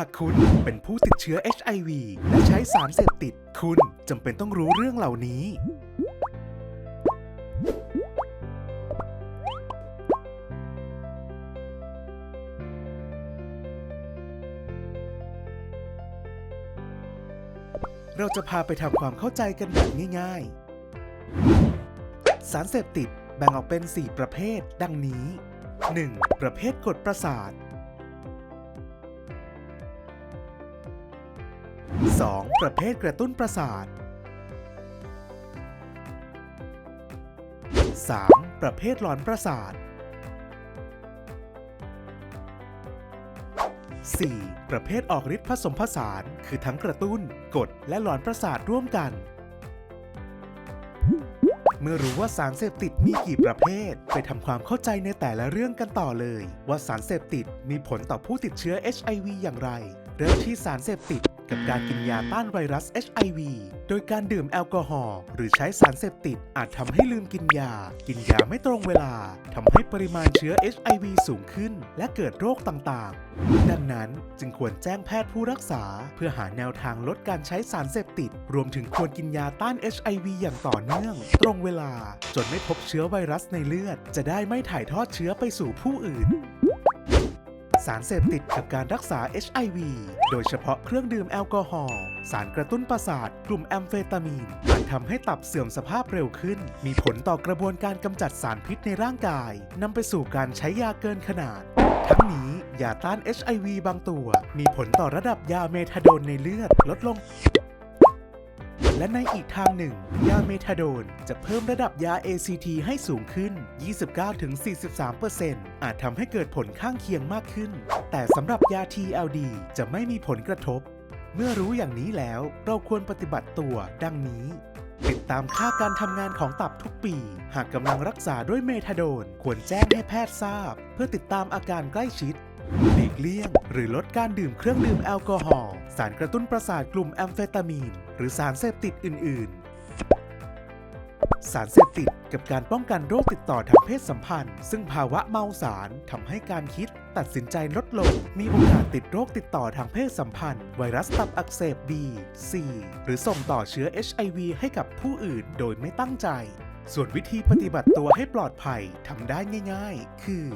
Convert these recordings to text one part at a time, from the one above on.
หากคุณเป็นผู้ติดเชื้อ HIV และใช้สารเสพติด คุณจำเป็นต้องรู้เรื่องเหล่านี้ เราจะพาไปทำความเข้าใจกันแบบง่ายๆ สารเสพติดแบ่งออกเป็น 4 ประเภท ดังนี้ 1. ประเภทกดประสาท 2. ประเภทกระตุ้นประสาท 3. ประเภทหลอนประสาท 4. ประเภทออกฤทธิ์ผสมผสาน คือทั้งกระตุ้น กด และหลอนประสาทร่วมกัน เมื่อรู้ว่าสารเสพติดมีกี่ประเภท ไปทำความเข้าใจในแต่ละเรื่องกันต่อเลย ว่าสารเสพติดมีผลต่อผู้ติดเชื้อ HIV อย่างไร เริ่มที่สารเสพติด กับการกินยาต้านไวรัส HIV โดยการดื่มแอลกอฮอล์หรือใช้สารเสพติด อาจทำให้ลืมกินยา กินยาไม่ตรงเวลาทำให้ปริมาณเชื้อ HIV สูงขึ้น และเกิดโรคต่างๆ ดังนั้นจึงควรแจ้งแพทย์ผู้รักษา เพื่อหาแนวทางลดการใช้สารเสพติด รวมถึงควรกินยาต้าน HIV อย่างต่อเนื่อง ตรงเวลา จนไม่พบเชื้อไวรัสในเลือด จะได้ไม่ถ่ายทอดเชื้อไปสู่ผู้อื่น สารเสพติดกับการรักษา HIV โดยเฉพาะเครื่องดื่มแอลกอฮอล์สารกระตุ้นประสาทกลุ่มแอมเฟตามีนอาจทำให้ตับเสื่อมสภาพเร็วขึ้น มีผลต่อกระบวนการกำจัดสารพิษในร่างกายนำไปสู่การใช้ยาเกินขนาด ทั้งนี้ยาต้าน HIV บางตัว มีผลต่อระดับยาเมทาโดนในเลือดลดลง และในอีกทางหนึ่ง ยาเมทาโดน จะเพิ่มระดับยา ACT ให้สูงขึ้น 29-43%อาจทำให้เกิดผลข้างเคียงมากขึ้น แต่สำหรับยา TLD จะไม่มีผลกระทบ เมื่อรู้อย่างนี้แล้วเราควรปฏิบัติตัวดังนี้ ติดตามค่าการทำงานของตับทุกปี หากกำลังรักษาด้วยเมทาโดน ควรแจ้งให้แพทย์ทราบ เพื่อติดตามอาการใกล้ชิด หลีกเลี่ยง หรือลดการดื่มเครื่องดื่มแอลกอฮอล์สารกระตุ้นประสาทกลุ่มแอมเฟตามีน หรือสารเสพติดอื่น ๆ สารเสพติดกับการป้องกันโรคติดต่อทางเพศสัมพันธ์ ซึ่งภาวะเมาสารทำให้การคิด ตัดสินใจลดลง มีโอกาสติดโรคติดต่อทางเพศสัมพันธ์ ไวรัสตับอักเสบ B C หรือส่งต่อเชื้อ HIV ให้กับผู้อื่นโดยไม่ตั้งใจ ส่วนวิธีปฏิบัติตัวให้ปลอดภัยทำได้ง่าย ๆ คือ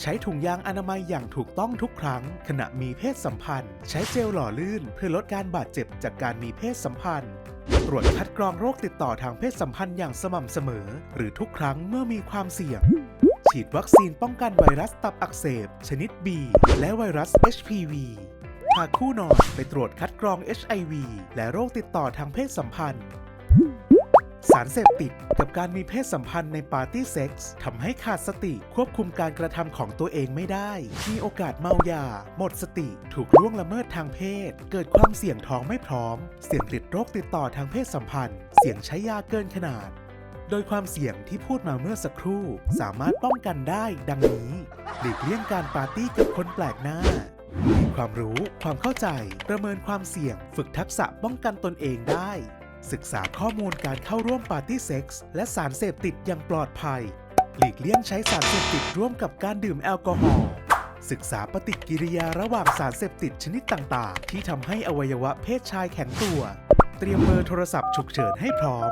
ใช้ถุงยางอนามัยอย่างถูกต้องทุกครั้ง ขณะมีเพศสัมพันธ์ ใช้เจลหล่อลื่น เพื่อลดการบาดเจ็บจากการมีเพศสัมพันธ์ ตรวจคัดกรองโรคติดต่อทางเพศสัมพันธ์อย่างสม่ำเสมอ หรือทุกครั้งเมื่อมีความเสี่ยง ฉีดวัคซีนป้องกันไวรัสตับอักเสบ ชนิด B และไวรัส HPV พาคู่นอนไปตรวจคัดกรอง HIV และโรคติดต่อทางเพศสัมพันธ์ สารเสพติดกับการมีเพศสัมพันธ์ในปาร์ตี้เซ็กส์ทำให้ขาดสติควบคุมการกระทำของตัวเองไม่ได้ มีโอกาสเมายา หมดสติ ถูกล่วงละเมิดทางเพศ เกิดความเสี่ยงท้องไม่พร้อม เสี่ยงติดโรคติดต่อทางเพศสัมพันธ์ เสี่ยงใช้ยาเกินขนาด โดยความเสี่ยงที่พูดมาเมื่อสักครู่ สามารถป้องกันได้ดังนี้ หลีกเลี่ยงการปาร์ตี้กับคนแปลกหน้ามีความรู้ ความเข้าใจ ประเมินความเสี่ยง ฝึกทักษะป้องกันตนเองได้ ศึกษาข้อมูลการเข้าร่วมปาร์ตี้เซ็กส์และสารเสพติดอย่างปลอดภัย หลีกเลี่ยงใช้สารเสพติดร่วมกับการดื่มแอลกอฮอล์ศึกษาปฏิกิริยาระหว่างสารเสพติดชนิดต่างๆ ที่ทำให้อวัยวะเพศชายแข็งตัว เตรียมเบอร์โทรศัพท์ฉุกเฉินให้พร้อม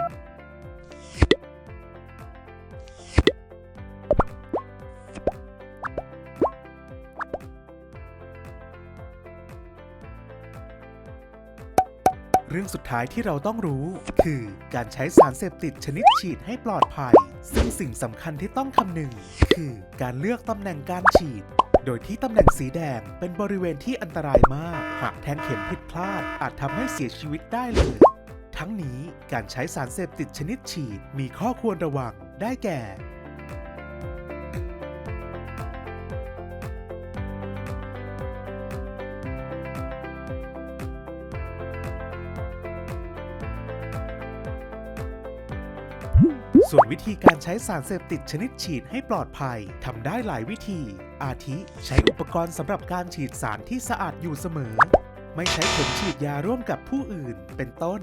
เรื่องสุดท้ายที่เราต้องรู้ คือการใช้สารเสพติดชนิดฉีดให้ปลอดภัย ซึ่งสิ่งสำคัญที่ต้องคำนึง คือการเลือกตำแหน่งการฉีด โดยที่ตำแหน่งสีแดงเป็นบริเวณที่อันตรายมาก หากแทงเข็มผิดพลาด อาจทำให้เสียชีวิตได้เลย ทั้งนี้การใช้สารเสพติดชนิดฉีดมีข้อควรระวังได้แก่ ส่วนวิธีการใช้สารเสพติดชนิดฉีดให้ปลอดภัยทำได้หลายวิธี อาทิ ใช้อุปกรณ์สำหรับการฉีดสารที่สะอาดอยู่เสมอ ไม่ใช้เข็มฉีดยาร่วมกับผู้อื่น เป็นต้น